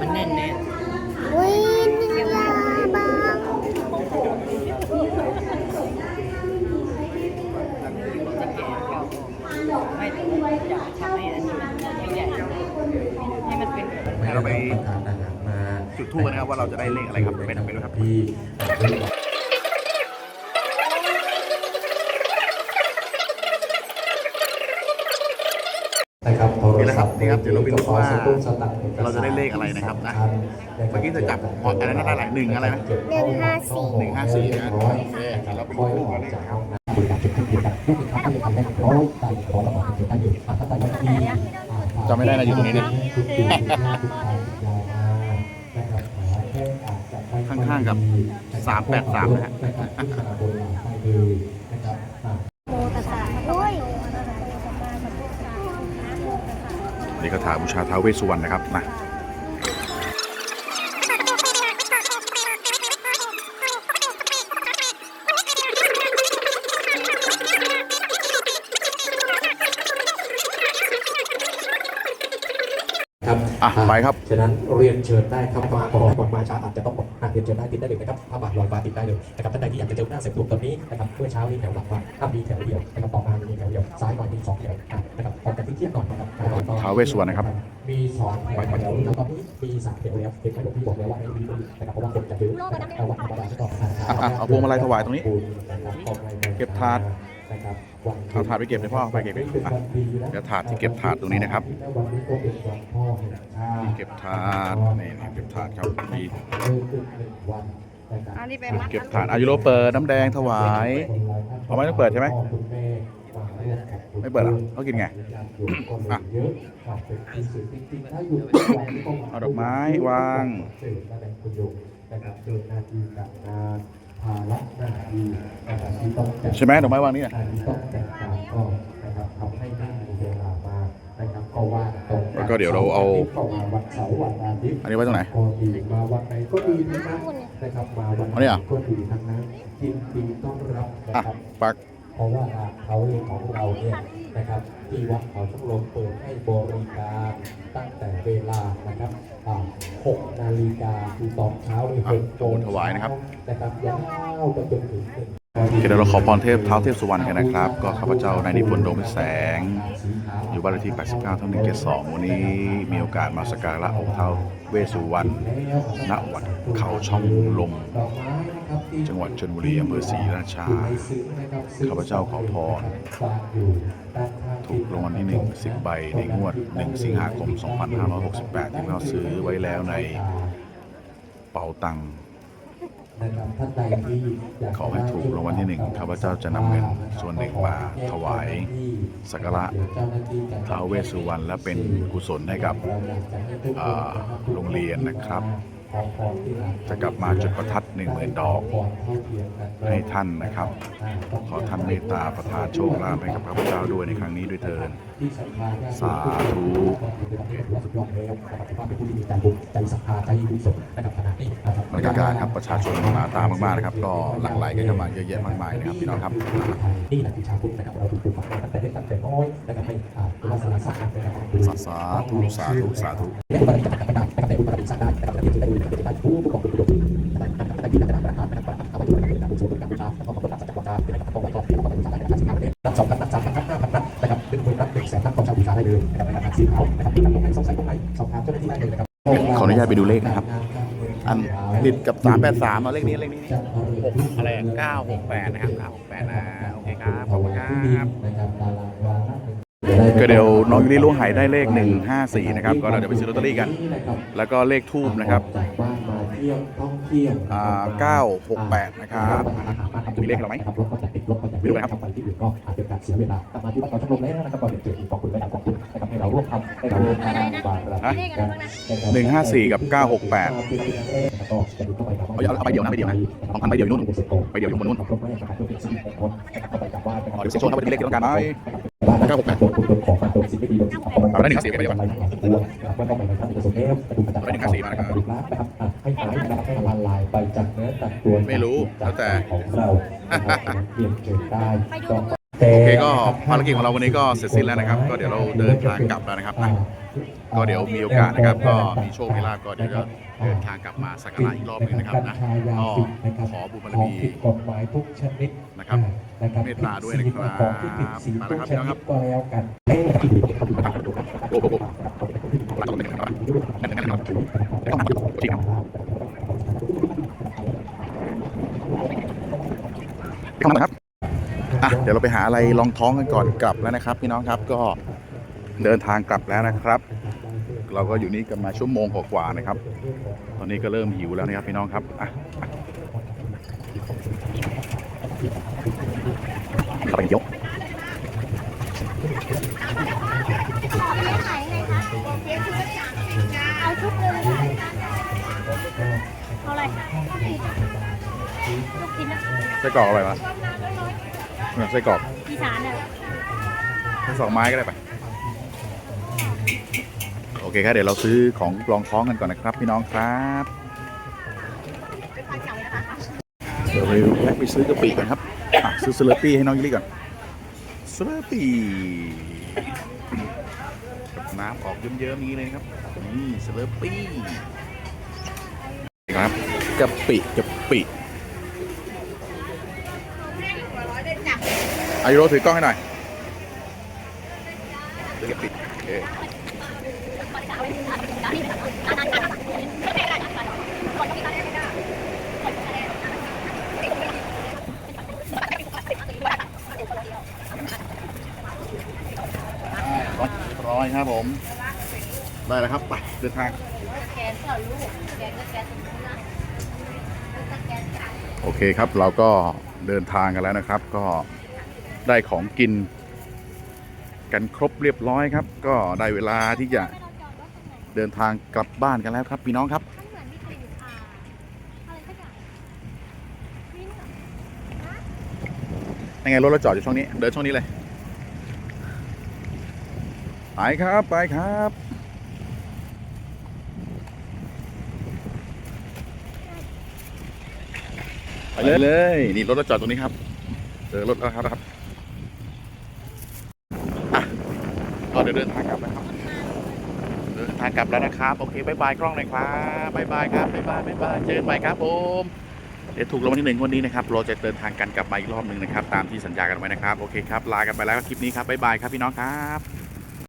มันแน่นแน่อุ้ยนิลาบางไม่แต่ว่าอยากทำให้อันนี้มันไม่ใหญ่ให้มันเป็นแบบเดี๋ยวเราไปทานอาหารมาจุดทูบกันนะครับว่าเราจะได้เลขอะไรครับเป็นเป็นครับที่ นะครับโทรนี่แหละคศัรัพบท์นี่ครับเดี๋ยวเราไปดูว่าสตุ้งสตังค์อกสเราจะได้เลขอะไรนะครับนะเมื่อกี้จะจับหมดอะไรนะอะไรหนึ่งอะไรนะหนึ่งห้าสี่หนึ่งห้าสี่นะร้อยโอเคเราไปดูค่อยทูอบกัอนกเลยจากนะคห้รับองน้ำบริการจุดที่เดียวกันลูกค้าที่ทำได้ร้อยตันขอระบาดจุดตั้งอยู่อะถ้าตัดที่จำไม่ได้นะอยู่ตรงนี้เนี่ยข้างๆกับ 383 นะฮะ โมตสาอุ้ย นี่ก็ถาบูชาท้าวเวสสุวรรณนะครับนะครับอะไปครับ ฉะนั้นเรียนเชิญได้ครับมาก่อนก่อนมาช้าอาจจะต้องบอกอะเรียนเชิญได้ติดได้เลยนะครับถ้าบัตรลอยฟ้าติดได้เลยนะครับท่านใดที่อยากจะเจอหน้าเสร็จดวงตอนนี้นะครับเมื่อเช้านี้แถวหลังวัดถ้ามีแถวเดียวนะครับต่อมามีแถวเดียวซ้ายหน่อยมีสองแถวอะนะครับออกจาก ที่เที่ยงก่อนนะครับท้าวเวสสุวรรณนะครับ มีสองแถวแล้วตอนนี้มีสามแถวแล้วเห็นไหมผมที่บอกแล้วว่าไม่มีนะครับเพราะว่าคนจะเยอะนะครับเอาวัดธรรมดาก็อะอะเอาพวงมาลัยถวายตรงนี้ เก็บถาดนะครับเอาถาดไปเก็บเลยพ่อเอาไปเก็บอะเดี๋ยวถาดที่เก็บถาดตรงนี้นะครับวันนี้ก็เป็นวันพ่อแห่งชาติเก็บถาดนี่นี่เก็บถาดครับมี เพิ่มขึ้นหนึ่งวันนะครับอันนี้เป็นมัดเก็บถาดอายุโรเปิดน้ำแดงถวายเอาไม่ต้องเปิดใช่ไหมไม่เปิดเหรอเขากินไงอะเอาดอกไม้วางใช่ไหมดอกไม้วางนี่อะแล้วก็เดี๋ยวเราเอา อันนี้ไว้ตรงไหนก็ดีมาวั นไหนก็ดีนะครับนะครับมาวันไหอันนี้เหรอก็ดีทั้งนั้นยินดีต้อนรับนะอะครับปักเพราะว่าเขาเองของเราเนี่ยนะครับที่วัดเขาช่องลมเปิดให้บริการตั้งแต่เวลานะครับอ่า6นาฬิกาคือตอนเช้าเลยอะหกโมงถวายนะครับนะครับยาวไปจนถึงหนึ่งโอเคเดี๋ยวเราขอพรเทพเท้าเทพสุวรรณกันนะครับ ก็ข้าพเจ้านายนิพนธ์ดวงพิแสง อยู่บ้านเลขที่ 89ทับ1 7 2 วันนี้มีโอกาสมาสักการะองค์เท้าเวสสุวรรณณวัดเขาช่องลม จังหวัดชลบุรีอำเภอศรีราชา ข้าพเจ้าขอพร ถูกรางวัลที่1 10ใบในงวด 1 สิงหาคม 2568 ที่เราซื้อไว้แล้วในเป๋าตังค์ นะครับท่านใดที่ยากขอให้ถูกรางวัลที่หนึ่งข้าพเจ้าจะนำเงินส่วนหนึ่งมาถวายสักการะท้าวเวสสุวรรณและเป็นกุศลให้กับอ่าโรงเรียนนะครับ จะกลับมาจุดประทัด10,000ดอก ให้ท่านนะครับ ขอท่านเมตตาประทานโชคลาภให้กับข้าพเจ้าด้วยในครั้งนี้ด้วยเถิดสาธุบรรยากาศครับประชาชนมาตามมากๆนะครับ ก็หลั่งไหลกันเข้ามาเยอะแยะมากมายนะครับพี่น้องครับนี่แหละคือชาวพุทธนะครับเราถูกปลูกฝังมาตั้งแต่เล็กตั้งแต่น้อยนะครับให้อ่าเป็นลักษณะสักดิ์นะครับสาธุสาธุสาธุ และอุปนิสัยต่างๆนะครับแต่อุปนิสัยได้นะครับที่จะได้รู้จะได้ผู้ผู้กองผู้ประโยชน์นะครับได้ที่จะได้รับนะครับเอาไปดูในการบูชาการบูชาแล้วก็ประกาศสัจวาจานะครับต้องไว้ต้องเพียรต้องบูชาได้นะครับสิบห้าประเทศรับสองพันนับสามพันนับห้าพันนับนะครับเป็นคนรับหนึ่งแสนนับของชาวบูชาได้เลยนะครับในการสีขาวนะครับที่ทำตรงไหนสงสัยตรงไหนสอบถามเจ้าหน้าที่ได้เลยนะครับขออนุญาตไปดูเลขนะครับอันติดกับ383เอาเลขนี้เลขนี้หกอะไรเก้าหกแปดนะครับเก้าหกแปดนะโอเคครับขอบคุณครับ ก็เดี๋ยวน้องยูริล้วงหายได้เลข 154 นะครับ ก็เดี๋ยวไปซื้อลอตเตอรี่กัน แล้วก็เลขทูบนะครับจากบ้านมาเที่ยวท่องเที่ยวอ่า968 นะครับมีเลขเราไหมรถก็จะติดรถก็จะไม่รู้นะครับไปที่อื่นก็อาจเป็นการเสียเวลากลับมาที่วัดเขาชมรมแล้วนะครับก็เดี๋ยวเจออีกกองคุณไว้ดับกองคุณนะครับให้เราร่วมทำให้เราร่วมทำบารมีกันนะครับ154 กับ 968เอาเอาไปเดี๋ยวนะไปเดี๋ยวนะเอาไปเดี๋ยวนู่นไปเดี๋ยวอยู่บนนู่นอ๋อเดี๋ยวเสียโชคครับวันนี้เลขที่ต้องการไหม เก้าหกแปดโดนโดนของโดนสิ่งไม่ดีโดนสิ่งของเอาได้หนึ่งสี่ไปเดี๋ยวก่อนว่าต้องไปในขั้นตอนสุดแล้วกระดูกกระดาษเอาได้หนึ่งสี่มานะครับให้หายนะครับให้ละลายไปจากเนื้อจากตัวไม่รู้แล้วแต่ของเราเปลี่ยนเกิดได้ต้องโอเคก็ภารกิจของเราวันนี้ก็เสร็จสิ้นแล้วนะครับ ก็เดี๋ยวเราเดินทางกลับแล้วนะครับ ก็เดี๋ยวมีโอกาสนะครับก็มีโชคมีลาภก็เดี๋ยวจะเดินทางกลับมาสักการะอีกรอบหนึงนะครับนะก็ขอบุญบารของมีผิดกฎหมายทุกชนิดนะครับนะครับเมตตาด้วยนะครับของที่ผิดศีลมาทุแล้วกครับชพี่น้องครันิดบก็แล้วกันโอ้โหจริงครับพี่น้องครับอะเดี๋ยวเราไปหาอะไรรองท้องกันก่อนกลับแล้วนะครับ พี่น้องครับก็เดินทางกลับแล้วนะครับ เราก็อยู่นี่กันมาชั่วโมงกว่าๆนะครับ ตอนนี้ก็เริ่มหิวแล้วนะครับพี่น้องครับอะอะเข้าไปยกเอาชุดนึงเอาอะไรลูกชิ้นนะไส้กรอกอะไรวะไส้กรอกอีสานอะทั้งสองไม้ก็ได้ไป โอเคครับเดี๋ยวเราซื้อของรองท้องกันก่อนนะครับ พี่น้องครับเดี๋ยวไปแวะไปซื้อกะปิกันครับอะซื้อสเลอร์ปี้ให้น้องยิลลี่ก่อนสเลอร์ปี้น้ำออกเยิ้มๆนี้เลยครับนี่สเลอร์ปี้ครับกะปิกะปิอายุโรถือกล้องให้หน่อยกะปิโอเค ร้อยครับผม ได้แล้วครับ ไปเดินทาง โอเคครับเราก็เดินทางกันแล้วนะครับ ก็ได้ของกิน กันครบเรียบร้อยครับ ก็ได้เวลาที่จะ เดินทางกลับบ้านกันแล้วครับพี่น้องครับยังไงรถเราจอดอยู่ช่องนี้ เดินช่องนี้เลย ไปครับไปครับ ไปเลยเลยนี่รถเราจอดตรงนี้ครับเจอรถแล้วครับนะครับอะก็เดี๋ยวเดินทางกลับนะครับเดินทางกลับแล้วนะครับ โอเคบายบายกล้องหน่อยครับบายบายครับบายบายบายบายเจอกันใหม่ครับผม เดี๋ยวถูกรางวัลที่หนึ่งวันนี้นะครับ เราจะเดินทางกันกลับมาอีกรอบหนึ่งนะครับ ตามที่สัญญากันไว้นะครับ โอเคครับ ลากันไปแล้วคลิปนี้ครับบายบายครับพี่น้องครับ